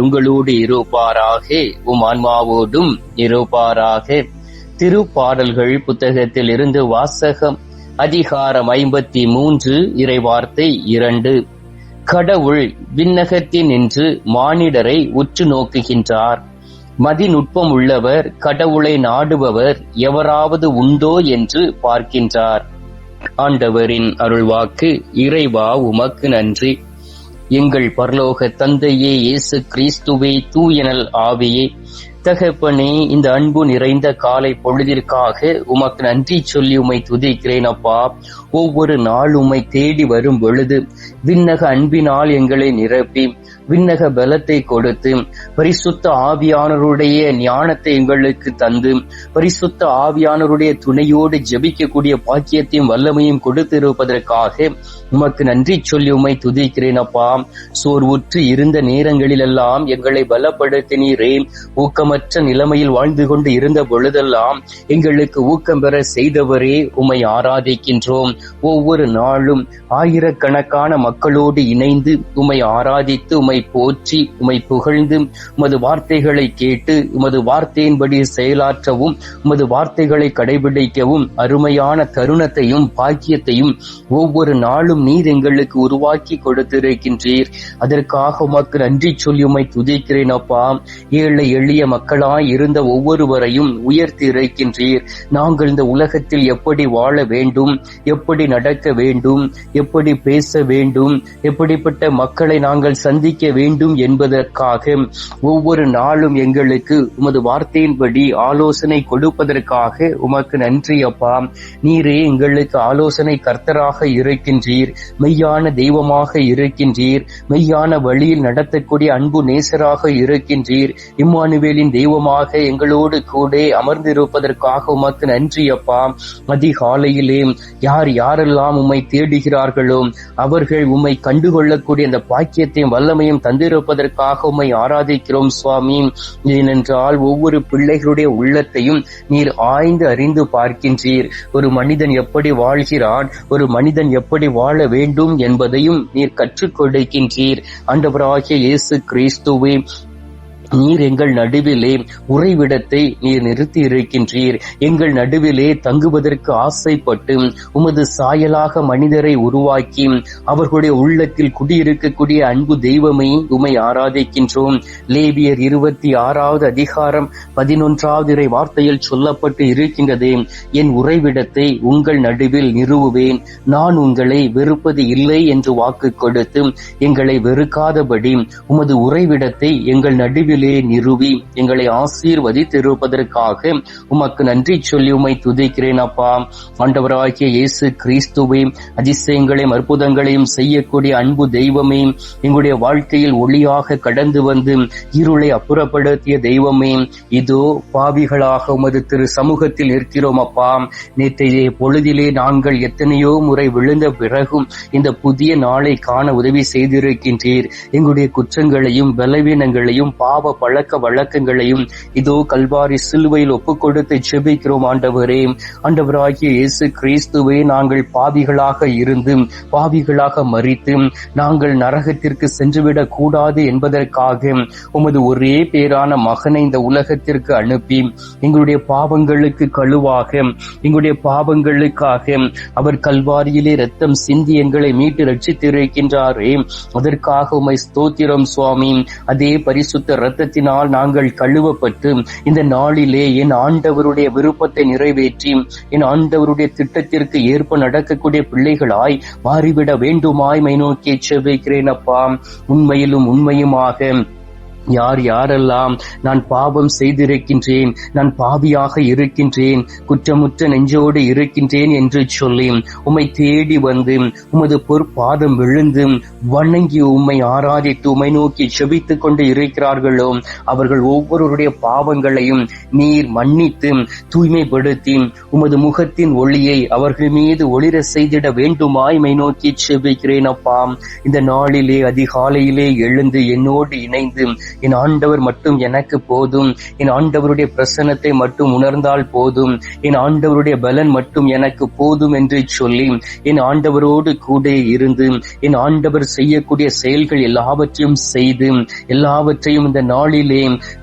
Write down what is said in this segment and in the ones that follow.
உங்களோடு இருப்பாராக உம் ஆன்மாவோடும் இருப்பாராக. திருப்பாடல்கள் புத்தகத்தில் இருந்து வாசகம் அதிகாரம் ஐம்பத்தி மூன்று இறைவார்த்தை இரண்டு. கடவுள் விண்ணகத்தின் நின்று மானிடரை உற்று நோக்குகின்றார். மதிநுட்பம் உள்ளவர் கடவுளை நாடுபவர் எவராவது உண்டோ என்று பார்க்கின்றார். ஆண்டவரின் அருள்வாக்கு இறைவா உமக்கு நன்றி. எங்கள் பரலோக தந்தையே இயேசு கிறிஸ்துவே தூயனல் ஆவியே. தகப்பனே இந்த அன்பு நிறைந்த காலை பொழுதிற்காக உமக்கு நன்றி சொல்லி உமை துதிக்கிறேன் அப்பா. ஒவ்வொரு நாள் உமை தேடி வரும் பொழுது விண்ணக அன்பினால் எங்களை நிரப்பி விண்ணக பலத்தை கொடுத்து பரிசுத்த ஆவியானருடைய ஞானத்தை எங்களுக்கு தந்து பரிசுத்த ஆவியானருடைய துணையோடு ஜபிக்கக்கூடிய பாக்கியத்தையும் வல்லமையும் கொடுத்திருப்பதற்காக உமக்கு நன்றி சொல்லி உமை துதிக்கிறேன் அப்பா. சோர்வுற்று இருந்த நேரங்களிலெல்லாம் எங்களை பலப்படுத்தினீரே ஊக்கமற்ற நிலைமையில் வாழ்ந்து கொண்டு இருந்த பொழுதெல்லாம் எங்களுக்கு ஊக்கம் பெற செய்தவரே உமை ஆராதிக்கின்றோம். ஒவ்வொரு நாளும் ஆயிரக்கணக்கான மக்களோடு இணைந்து உமை ஆராதித்து உமை உமை போற்றி உமை புகழ்ந்து உமது வார்த்தைகளை கேட்டு உமது வார்த்தையின்படி செயலாற்றவும் உமது வார்த்தைகளை கடைபிடிக்கவும் அருமையான தருணத்தையும் பாக்கியத்தையும் ஒவ்வொரு நாளும் நீர் எங்களுக்கு உருவாக்கி கொடுத்திருக்கின்றீர். அதற்காக உமக்கு நன்றி சொல்லி உமை துதிக்கிறேன் அப்பா. ஏழை எளிய மக்களாய் இருந்த ஒவ்வொருவரையும் உயர்த்தி இருக்கின்றீர். நாங்கள் இந்த உலகத்தில் எப்படி வாழ வேண்டும் எப்படி நடக்க வேண்டும் எப்படி பேச வேண்டும் எப்படிப்பட்ட மக்களை நாங்கள் சந்திக்க வேண்டும் என்பதற்காக ஒவ்வொரு நாளும் எங்களுக்கு உமது வார்த்தையின்படி ஆலோசனை கொடுப்பதற்காக உமக்கு நன்றி அப்பா. நீரே எங்களுக்கு ஆலோசனை கர்த்தராக இருக்கின்றீர். மெய்யான தெய்வமாக இருக்கின்றீர். மெய்யான வழியில் நடத்தக்கூடிய அன்பு நேசராக இருக்கின்றீர். இம்மானுவேலின் தெய்வமாக எங்களோடு கூட அமர்ந்திருப்பதற்காக உமக்கு நன்றி அப்பா. அதிகாலையிலே யார் யாரெல்லாம் உம்மை தேடுகிறார்களோ அவர்கள் உம்மை கண்டுகொள்ளக்கூடிய அந்த பாக்கியத்தையும் வல்லமையும் தந்திருப்பதற்காக உம்மை ஆராதிக்கிறோம் சுவாமி. ஏனென்றால் ஒவ்வொரு பிள்ளைகளுடைய உள்ளத்தையும் நீர் ஆய்ந்து அறிந்து பார்க்கின்றீர். ஒரு மனிதன் எப்படி வாழ்கிறான் ஒரு மனிதன் எப்படி வாழ வேண்டும் என்பதையும் நீர் கற்றுக் கொடுக்கின்றீர். ஆண்டவராகிய இயேசு கிறிஸ்துவே நீர் எங்கள் நடுவிலே உறைவிடத்தை நீர் நிறுத்தி இருக்கின்றீர் எங்கள் நடுவிலே தங்குவதற்கு ஆசைப்பட்டு உமது சாயலாக மனிதரை உருவாக்கி அவர்களுடைய உள்ளத்தில் குடியிருக்கக்கூடிய அன்பு தெய்வமே உமை ஆராதிக்கின்றோம். லேவியர் இருபத்தி ஆறாவது அதிகாரம் பதினொன்றாவது இறை வார்த்தையில் சொல்லப்பட்டு இருக்கின்றது. என் உறைவிடத்தை உங்கள் நடுவில் நிறுவுவேன். நான் உங்களை வெறுப்பது இல்லை என்று வாக்கு கொடுத்து எங்களை வெறுக்காதபடி உமது உறைவிடத்தை எங்கள் நடுவில் நடுவிலே நிறுவி எங்களை ஆசீர்வதித்திருப்பதற்காக உமக்கு நன்றி சொல்லி உமை துதிக்கிறேன் அப்பா. ஆண்டவராகிய இயேசு கிறிஸ்துவே அதிசயங்களையும் அற்புதங்களையும் செய்யக்கூடிய அன்பு தெய்வமே எங்களுடைய வாழ்க்கையில் ஒளியாக கடந்து வந்து இருளை அப்புறப்படுத்திய தெய்வமே இதோ பாவிகளாக உமது திரு சமூகத்தில் நிற்கிறோம் அப்பா. நேற்றைய பொழுதிலே நாங்கள் எத்தனையோ முறை விழுந்த பிறகும் இந்த புதிய நாளை காண உதவி செய்திருக்கின்றீர். எங்களுடைய குற்றங்களையும் பலவீனங்களையும் பாவ பழக்க வழக்கங்களையும் இதோ கல்வாரி சிலுவையில் ஒப்புக் கொடுத்து ஜெபிக்கிறோம் ஆண்டவரே. ஆண்டவராகிய இயேசு கிறிஸ்துவே நாங்கள் பாவிகளாக இருந்து பாவிகளாக மறித்து நாங்கள் நரகத்திற்கு சென்றுவிடக் கூடாது என்பதற்காக உமது ஒரே பேரான மகனை இந்த உலகத்திற்கு அனுப்பி எங்களுடைய பாவங்களுக்கு கழுவாக எங்களுடைய பாவங்களுக்காக அவர் கல்வாரியிலே ரத்தம் சிந்தி எங்களை மீட்டு ரட்சித்திருக்கின்றாரே அதற்காக உமை ஸ்தோத்திரம் சுவாமி. அதே பரிசுத்த ரத்த இரத்தத்தினால் நாங்கள் கழுவப்பட்டு இந்த நாளிலே என் ஆண்டவருடைய விருப்பத்தை நிறைவேற்றி என் ஆண்டவருடைய திட்டத்திற்கு ஏற்ப நடக்கக்கூடிய பிள்ளைகளாய் மாறிவிட வேண்டுமாய் மை நோக்கி செவ்வைக்கிறேன் அப்பா. உண்மையிலும் உண்மையுமாக யார் யாரெல்லாம் நான் பாவம் செய்திருக்கின்றேன் நான் பாவியாக இருக்கின்றேன் குற்றமுற்ற நெஞ்சோடு இருக்கின்றேன் என்று சொல்லி உம்மை தேடி வந்து உமது பொற்பாதம் விழுந்து வணங்கி உம்மை ஆராதித்து உம்மை நோக்கி செபித்துக் கொண்டு இருக்கிறார்களோ அவர்கள் ஒவ்வொருவருடைய பாவங்களையும் நீர் மன்னித்து தூய்மைப்படுத்தி உமது முகத்தின் ஒளியை அவர்கள் மீது ஒளிர செய்திட வேண்டுமாய் மை நோக்கி செபிக்கிறேன் அப்பா. இந்த நாளிலே அதிகாலையிலே எழுந்து என்னோடு இணைந்து என் ஆண்டவர் மட்டும் எனக்கு போதும். என் ஆண்டவருடைய பிரசன்னத்தை மட்டும் உணர்ந்தால் போதும். என் ஆண்டவருடைய பலன் மட்டும் எனக்கு போதும் என்று சொல்லி என் ஆண்டவரோடு கூட இருந்து என் ஆண்டவர் செய்யக்கூடிய செயல்கள் எல்லாவற்றையும் செய்து எல்லாவற்றையும் இந்த நாளிலே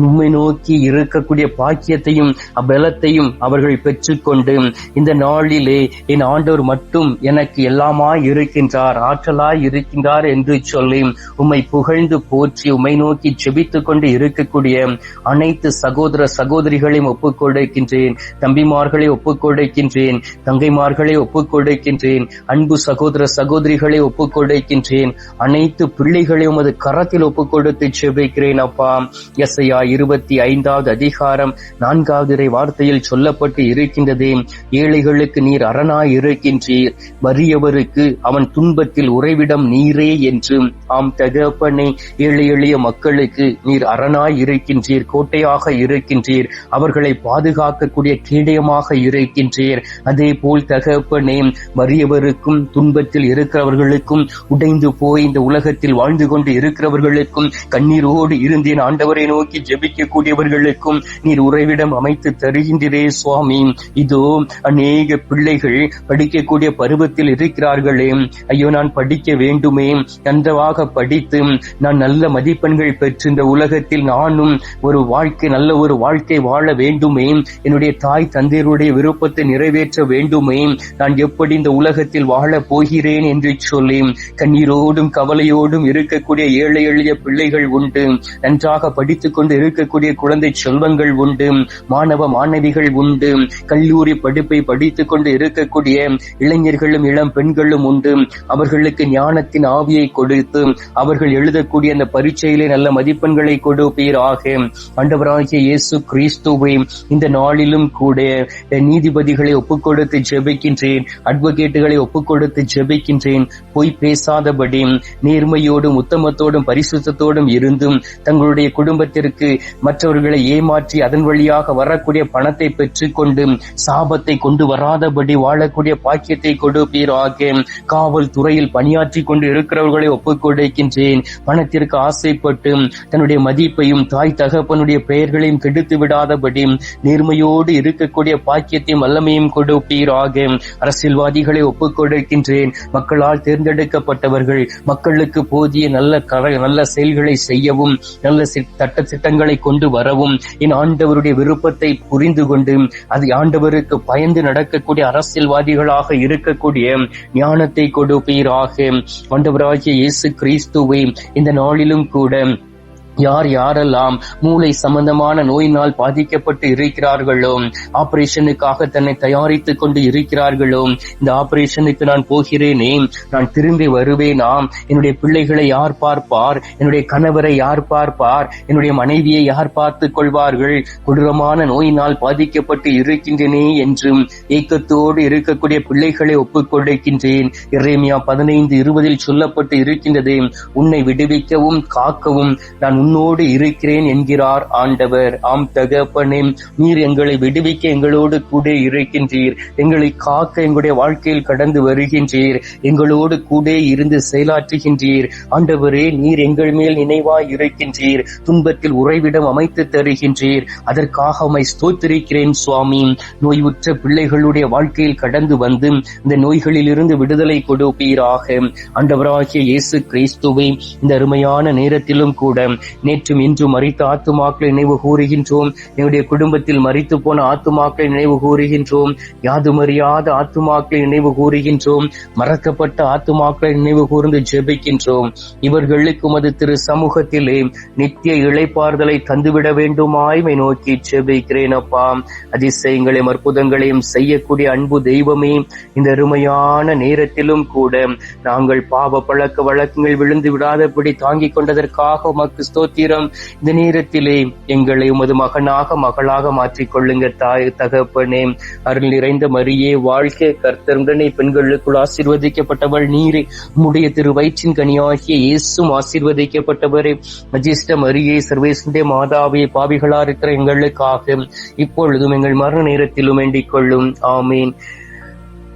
உண்மை நோக்கி இருக்கக்கூடிய பாக்கியத்தையும் அபலத்தையும் அவர்கள் பெற்றுக்கொண்டு இந்த நாளிலே என் ஆண்டவர் மட்டும் எனக்கு எல்லாமாய் இருக்கின்றார் ஆற்றலாய் இருக்கின்றார் என்று சொல்லி உம்மை புகழ்ந்து போற்றி உம்மை நோக்கி செபி செபித்துக் கொண்டு இருக்கக்கூடிய அனைத்து சகோதர சகோதரிகளையும் ஒப்புக்கொடுக்கின்றேன். தம்பிமார்களை ஒப்புக்கொடுக்கின்றேன். தங்கைமார்களை ஒப்புக்கொடுக்கின்றேன். அன்பு சகோதர சகோதரிகளை ஒப்புக்கொடுக்கின்றேன். அனைத்து பிள்ளைகளையும் அது கரத்தில் ஒப்புக் கொடுத்து செபிக்கிறேன் அப்பா. எஸ்ஐயா இருபத்தி ஐந்தாவது அதிகாரம் நான்காவது வார்த்தையில் சொல்லப்பட்டு இருக்கின்றதே. ஏழைகளுக்கு நீர் அரணாய் இருக்கின்றீர். வறியவருக்கு அவன் துன்பத்தில் உறைவிடம் நீரே என்று. ஆம் தகப்பனை ஏழை எளிய மக்களுக்கு நீர் அரணாய் இருக்கின்றீர் கோட்டையாக இருக்கின்றீர் அவர்களை பாதுகாக்கக்கூடிய கேடயமாக இருக்கின்றீர். அதே போல் தகப்பனே வறியவருக்கும் துன்பத்தில் இருக்கிறவர்களுக்கும் உடைந்து போய் இந்த உலகத்தில் வாழ்ந்து கொண்டு இருக்கிறவர்களுக்கும் கண்ணீரோடு இருந்தேன் ஆண்டவரை நோக்கி ஜெபிக்கக்கூடியவர்களுக்கும் நீர் உறைவிடம் அமைத்து தருகின்றீரே சுவாமி. இதோ அநேக பிள்ளைகள் படிக்கக்கூடிய பருவத்தில் இருக்கிறார்களே. ஐயோ நான் படிக்க வேண்டுமே. நன்றவாக படித்து நான் நல்ல மதிப்பெண்கள் பெற்று இந்த இந்த உலகத்தில் நானும் ஒரு வாழ்க்கை நல்ல ஒரு வாழ்க்கை வாழ வேண்டுமே. என்னுடைய தாய் தந்தையருடைய விருப்பத்தை நிறைவேற்ற வேண்டுமே. நான் எப்படி இந்த உலகத்தில் வாழ போகிறேன் என்று சொல்லி கண்ணீரோடும் கவலையோடும் இருக்கக்கூடிய ஏழை எளிய பிள்ளைகள் உண்டு. நன்றாக படித்துக் கொண்டு இருக்கக்கூடிய குழந்தை செல்வங்கள் உண்டு. மாணவ மாணவிகள் உண்டு. கல்லூரி படிப்பை படித்துக் கொண்டு இருக்கக்கூடிய இளைஞர்களும் இளம் பெண்களும் உண்டு. அவர்களுக்கு ஞானத்தின் ஆவியை கொடுத்து அவர்கள் எழுதக்கூடிய அந்த பரீட்சையிலே நல்ல மதிப்பெண் மதிப்பெண்களை கொடுப்பீராக ஆண்டவராகிய இயேசு கிறிஸ்துவை இந்த நாளிலும் கூட நீதிபதிகளை ஒப்புக் கொடுத்து ஜெபிக்கின்றேன் அட்வொகேட்டுகளை ஒப்புக் கொடுத்து ஜெபிக்கின்றேன். பொய் பேசாதபடி நேர்மையோடும் உத்தமத்தோடும் பரிசுத்தத்தோடும் இருந்தும் தங்களுடைய குடும்பத்திற்கு மற்றவர்களை ஏமாற்றி அதன் வழியாக வரக்கூடிய பணத்தை பெற்றுக்கொண்டு சாபத்தை கொண்டு வராதபடி வாழக்கூடிய பாக்கியத்தை கொடுப்பீராக காவல் துறையில் பணியாற்றி கொண்டு இருக்கிறவர்களை ஒப்புக் கொடுக்கின்றேன் பணத்திற்கு ஆசைப்பட்டு தன்னுடைய மதிப்பையும் தாய் தகப்பனுடைய பெயர்களையும் கெடுத்து விடாதபடி நேர்மையோடு இருக்கக்கூடிய பாக்கியத்தையும் வல்லமையும் கொடுப்பீராக. அரசியல்வாதிகளை ஒப்புக் கொடுக்கின்றேன் மக்களால் தேர்ந்தெடுக்கப்பட்டவர்கள் மக்களுக்கு போதிய நல்ல நல்ல செயல்களை செய்யவும் நல்ல சட்ட திட்டங்களை கொண்டு வரவும் என் ஆண்டவருடைய விருப்பத்தை புரிந்து கொண்டு அது ஆண்டவருக்கு பயந்து நடக்கக்கூடிய அரசியல்வாதிகளாக இருக்கக்கூடிய ஞானத்தை கொடுப்பீராக. ஆண்டவராகிய இயேசு கிறிஸ்துவை இந்த நாளிலும் கூட யார் யாரெல்லாம் மூளை சம்பந்தமான நோயினால் பாதிக்கப்பட்டு இருக்கிறார்களோ ஆபரேஷனுக்காக தன்னை தயாரித்துக் கொண்டு இருக்கிறார்களோ இந்த ஆபரேஷனுக்கு நான் போகிறேனே நான் திரும்பி வருவேனா? என்னுடைய பிள்ளைகளை யார் பார்ப்பார்? என்னுடைய கணவரை யார் பார்ப்பார்? என்னுடைய மனைவியை யார் பார்த்துக் கொள்வார்கள்? கொடூரமான நோயினால் பாதிக்கப்பட்டு இருக்கின்றனே என்றும் ஏக்கத்தோடு இருக்கக்கூடிய பிள்ளைகளை ஒப்புக் கொடுக்கின்றேன். இறைமையா பதினைந்து இருபதில் சொல்லப்பட்டு இருக்கின்றது உன்னை விடுவிக்கவும் காக்கவும் நான் உன்னோடு இருக்கிறேன் என்கிறார் ஆண்டவர். ஆம் தகப்பனே நீர் எங்களை விடுவிக்க எங்களோடு கூட இருக்கின்றீர். எங்களை காக்க எங்களுடைய வாழ்க்கையில் கடந்து வருகின்றீர். எங்களோடு கூட இருந்து செயலாற்றுகின்றீர். ஆண்டவரே நீர் எங்கள் மேல் நினைவாய் இருக்கின்றீர். துன்பத்தில் உறைவிடம் அமைத்து தருகின்றீர். அதற்காக உமை ஸ்தோத்திரிக்கிறேன் சுவாமி. நோயுற்ற பிள்ளைகளுடைய வாழ்க்கையில் கடந்து வந்து இந்த நோய்களில் இருந்து விடுதலை கொடுப்பீராக. ஆண்டவராகிய இயேசு கிறிஸ்துவை இந்த அருமையான நேரத்திலும் கூட நேற்றும் இன்றும் மறித்த ஆத்துமாக்களை நினைவு கூறுகின்றோம். எங்களுடைய குடும்பத்தில் மறித்து போன ஆத்துமாக்களை நினைவு கூறுகின்றோம். யாதுமறியாத ஆத்துமாக்களை நினைவு கூறுகின்றோம். மறக்கப்பட்ட ஆத்துமாக்களை நினைவு கூர்ந்து ஜெபிக்கின்றோம். இவர்களுக்கு உமது திரு சமூகத்திலே நித்திய இழைப்பார்தலை தந்துவிட வேண்டுமாய்மை நோக்கி ஜெபிக்கிறேன் அப்பா. அதிசயங்களையும் அற்புதங்களையும் செய்யக்கூடிய அன்பு தெய்வமே இந்த அருமையான நேரத்திலும் கூட நாங்கள் பாவ பழக்க வழக்கங்கள் விழுந்து விடாதபடி தாங்கிக் கொண்டதற்காக உமக்கு ஸ்தோத்திரம். இந்த நேரத்திலே எங்களை உமது மகனாக மகளாக மாற்றிக் கொள்ளுங்க தாய் தகப்பனே. அருள் நிறைந்த மரியே வாழ்க்கை கர்த்தருடனே பெண்களுக்குள் ஆசீர்வதிக்கப்பட்டவள் நீரே. உம்முடைய திரு வயிற்றின் கனியாகிய இயேசும் ஆசீர்வதிக்கப்பட்டவரே. மஜிஷ்ட மரியே சர்வேசுடைய மாதாவே பாவிகளா இருக்கிற எங்களுக்காக இப்பொழுதும் எங்கள் மரண நேரத்திலும் வேண்டிக் கொள்ளும். ஆமீன்.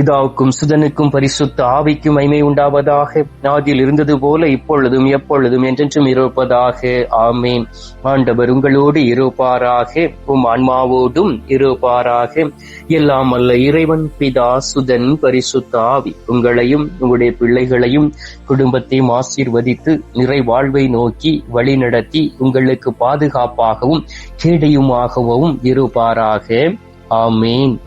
பிதாவுக்கும் சுதனுக்கும் பரிசுத்த ஆவிக்கும் மைமை உண்டாவதாக. நாதில் இருந்தது போல இப்பொழுதும் எப்பொழுதும் என்றென்றும் இருப்பதாக. ஆமேன். ஆண்டவர் உங்களோடு இருப்பாராக. உம் ஆன்மாவோடும் இருப்பாராக. எல்லாம் அல்ல இறைவன் பிதா சுதன் பரிசுத்த ஆவி. உங்களையும் உங்களுடைய பிள்ளைகளையும் குடும்பத்தையும் ஆசீர்வதித்து நிறை வாழ்வை நோக்கி வழிநடத்தி உங்களுக்கு பாதுகாப்பாகவும் கேடையுமாகவும் இருப்பாராக. ஆமேன்.